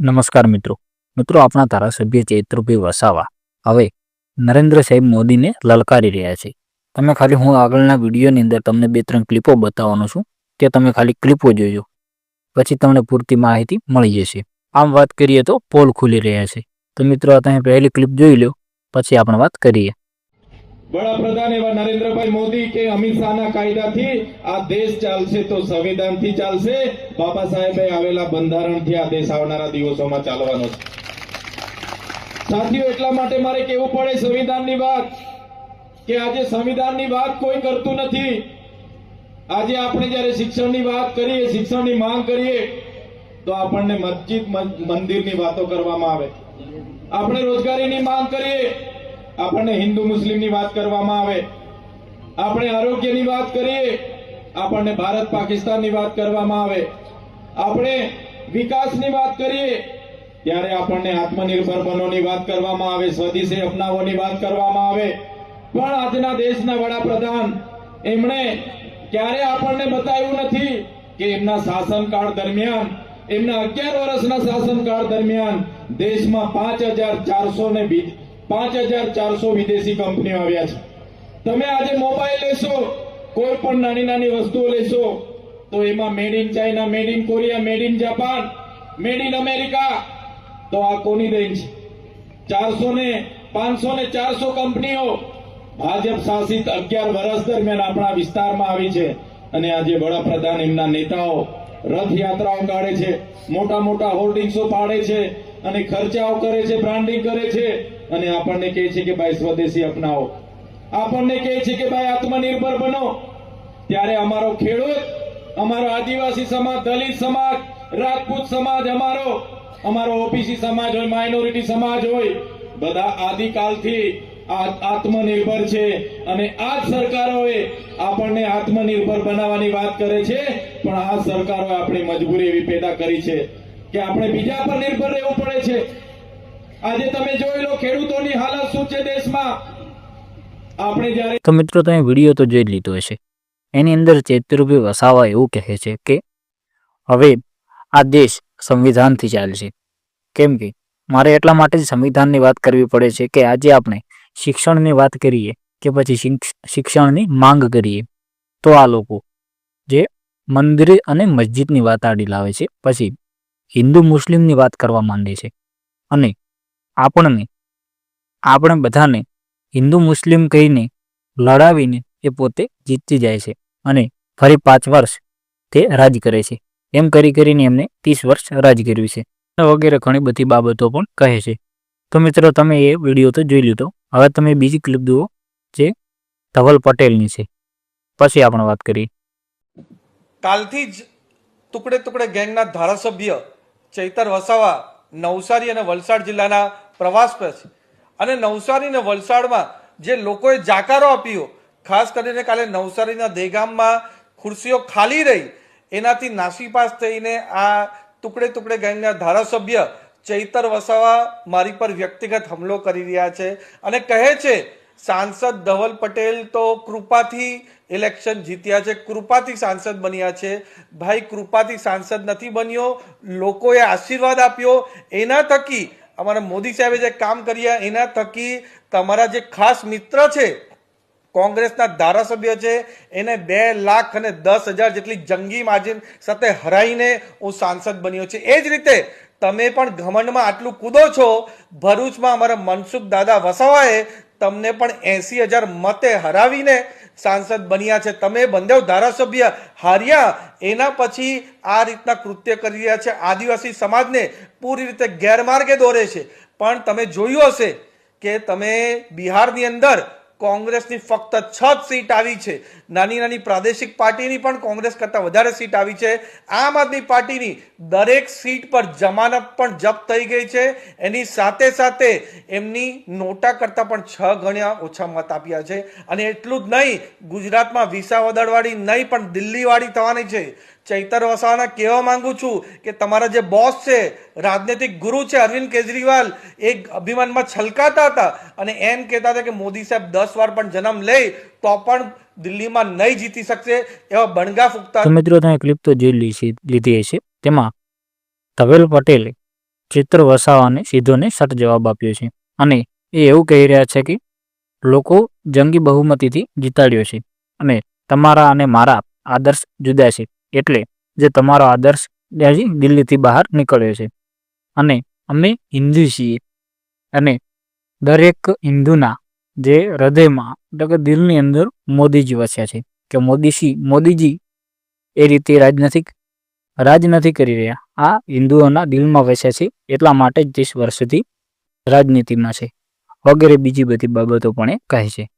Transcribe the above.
નમસ્કાર મિત્રો. મિત્રો, આપણા ધારાસભ્ય ચૈત્રભાઈ વસાવા હવે નરેન્દ્ર સાહેબ મોદીને લલકારી રહ્યા છે. તમે ખાલી હું આગળના વિડીયોની અંદર તમને બે ત્રણ ક્લિપો બતાવવાનો છું. તે તમે ખાલી ક્લિપો જોજો. પછી તમને પૂરતી માહિતી મળી જશે. આમ વાત કરીએ તો પોલ ખુલી રહ્યા છે. તો મિત્રો તમે પહેલી ક્લિપ જોઈ લો. પછી આપણે વાત કરીએ. વડાપ્રધાન એવા નરેન્દ્રભાઈ મોદી કે અમિત શાહના કાયદાથી આ દેશ ચાલશે તો સંવિધાનથી ચાલશે. બાબા સાહેબે આવેલા બંધારણથી આ દેશ આવનારા દિવસોમાં ચાલવાનો છે. સાથીઓ, એટલા માટે મારે કેવું પડે સંવિધાનની વાત કે આજે સંવિધાનની વાત કોઈ કરતું નથી. આજે આપણે જ્યારે શિક્ષણની વાત કરીએ, શિક્ષણની માંગ કરીએ, તો આપણને મસ્જિદ, મંદિરની વાતો કરવામાં આવે. આપણે રોજગારીની માંગ કરીએ આપણને હિન્દુ મુસ્લિમની વાત કરવામાં આવે, આપણે આરોગ્યની વાત કરીએ, આપણને ભારત પાકિસ્તાનની વાત કરવામાં આવે, આપણે વિકાસની વાત કરીએ, ત્યારે આપણને આત્મનિર્ભર બનોની વાત કરવામાં આવે, સ્વદેશી અપનાવોની વાત કરવામાં આવે. પણ આજના દેશના વડાપ્રધાન, એમણે ક્યારે આપણને બતાવ્યું નથી કે એમના શાસનકાળ દરમિયાન, એમના અગિયાર વર્ષના શાસનકાળ દરમિયાન દેશમાં પાંચ હજાર ચારસો ને પાંચ હજાર ચારસો વિદેશી કંપનીઓ આવ્યા છે. તમે આજે મોબાઈલ લેશો, કોઈ પણ નાની નાની વસ્તુઓ લેશો, તો એમાં made in China made in Korea made in Japan made in America તો આ કોની દેન છે? ચારસો ને પાંચસો ને ચારસો કંપનીઓ ભાજપ શાસિત અગિયાર વર્ષ દરમિયાન આપણા વિસ્તારમાં આવી છે અને આજે વડાપ્રધાન એમના નેતાઓ રથયાત્રાઓ કાઢે છે, મોટા મોટા હોર્ડિંગ્સો પાડે છે અને ખર્ચાઓ કરે છે બ્રાન્ડિંગ કરે છે અને આપણને કહે છે કે ભાઈ સ્વદેશી અપનાવો. આપણને કહે છે કે ભાઈ આત્મનિર્ભર બનો. ત્યારે અમારો ખેડૂત, અમારો આદિવાસી સમાજ, દલિત સમાજ, રાજપૂત સમાજ અમારો અમારો ઓબીસી સમાજ હોય માઇનોરિટી સમાજ હોય, બધા આદિકાલથી આત્મનિર્ભર છે અને આ જ સરકારોએ આપણને આત્મનિર્ભર બનાવવાની વાત કરે છે, પણ આ સરકારોએ આપણી મજબૂરી એવી પેદા કરી છે. કે આપણે બીજા પર નિર્ભર રહેવું પડે છે. આજે તમે જોઈ લો, ખેડૂતોની હાલત શું છે દેશમાં? આપણે જ્યારે તો મિત્રો, તમે વીડિયો તો જોઈ લીધો હશે. એની અંદર ચૈત્રભાઈ વસાવા એવું કહે છે કે, હવે આ દેશ સંવિધાનથી ચાલશે કેમ કે, મારે એટલા માટે જ સંવિધાનની વાત કરવી પડે છે કે આજે આપણે શિક્ષણની વાત કરીએ કે પછી શિક્ષ- શિક્ષણની માંગ કરીએ, તો આ લોકો જે મંદિર અને મસ્જિદની વાત આડી લાવે છે. પછી હિન્દુ મુસ્લિમની વાત કરવા માંડે છે. અને આપણને, આપણે બધાને હિન્દુ મુસ્લિમ કહીને લડાવીને એ પોતે જીતી જાય છે અને ફરી પાંચ વર્ષ તે રાજ કરે છે. એમ કરી કરીને એમને ત્રીસ વર્ષ રાજ કર્યું છે. વગેરે ઘણી બધી બાબતો પણ કહે છે. તો મિત્રો, તમે એ વીડિયો તો જોઈ લીધો. હવે તમે બીજી ક્લિપ જુઓ જે ધવલ પટેલની છે. પછી આપણે વાત કરીએ. કાલથી જ ટુકડે ટુકડે ગેંગના ધારાસભ્ય ચૈતર વસાવા નવસારી અને વલસાડ જિલ્લાના પ્રવાસ પર છે. અને નવસારી અને વલસાડમાં જે લોકોએ જાકારો આપ્યો, ખાસ કરીને કાલે નવસારીના દેગામમાં ખુરશીઓ ખાલી રહી, એનાથી નાસીપાસ થઈને આ ટુકડે ટુકડે ગેંગના ધારાસભ્ય ચૈતર વસાવા મારી પર વ્યક્તિગત હુમલો કરી રહ્યા છે. અને કહે છે, સાંસદ ધવલ પટેલ તો કૃપાથી ઇલેક્શન જીત્યા છે, કૃપાથી સાંસદ બન્યા છે. ભાઈ, કૃપાથી સાંસદ નથી બન્યો. લોકોએ આશીર્વાદ આપ્યો. એના થકી અમારા મોદી સાહેબે જે કામ કર્યા, એના થકી તમારા જે ખાસ મિત્ર છે, કોંગ્રેસના ધારાસભ્ય છે, એને બે લાખ અને દસ હજાર જેટલી જંગી માર્જિન સાથે હરાઈને હું સાંસદ બન્યો છે. એ જ રીતે તમે પણ ઘમંડમાં આટલું કૂદો છો. ભરૂચમાં અમારા મનસુખ દાદા વસાવાએ તમને પણ એસી હજાર મતે હરાવીને સાંસદ બન્યા છે. તમે બંદેવ ધારાસભ્ય હાર્યા, એના પછી આ રીતના કૃત્ય કરી રહ્યા છે. આદિવાસી સમાજને પૂરી રીતે ગેરમાર્ગે દોરે છે. પણ તમે જોયું હશે કે તમે બિહારની અંદર કોંગ્રેસની ફક્ત છ જ સીટ આવી છે. નાની નાની પ્રાદેશિક પાર્ટીની પણ કોંગ્રેસ કરતાં વધારે સીટ આવી છે. આમ આદમી પાર્ટીની દરેક સીટ પર જમાનત પણ જપ્ત થઈ ગઈ છે. એની સાથે સાથે એમની નોટા કરતાં પણ છ ગણ્યા ઓછા મત આપ્યા છે. અને એટલું જ નહીં, ગુજરાતમાં વિસાવદરવાળી નહીં પણ દિલ્હીવાળી થવાની છે. ચૈતર વસાવાના કહેવા માંગુ છું કે તમારા જે બોસ છે, રાજનૈતિક ગુરુ છે અરવિંદ કેજરીવાલ, એ અભિમાનમાં છલકાતા હતા અને એમ કહેતા હતા કે મોદી સાહેબ દસ વાર પણ જન્મ લે તો પણ દિલ્હીમાં નહીં જીતી શકશે એવા બણગા ફૂંકતા મિત્રો, તમે ક્લિપ તો જોઈ લીધી હશે. તેમાં ધવેલ પટેલે ચિત્ર વસાવાને સીધોને સટ જવાબ આપ્યો છે અને એ એવું કહી રહ્યા છે કે લોકો જંગી બહુમતીથી જીતાડ્યો છે અને તમારા અને મારા આદર્શ જુદા છે. એટલે જે તમારો આદર્શ દિલ્હીથી બહાર નીકળ્યો છે. અને અમે હિન્દુ છીએ. અને દરેક હિન્દુના જે હૃદયમાં એટલે કે દિલની અંદર મોદીજી વસ્યા છે. કે મોદીજી મોદીજી એ રીતે રાજ નથી રાજ નથી કરી રહ્યા. આ હિન્દુઓના દિલમાં વસ્યા છે. એટલા માટે જ ત્રીસ વર્ષથી રાજનીતિમાં છે. વગેરે બીજી બધી બાબતો પણ એ કહે છે.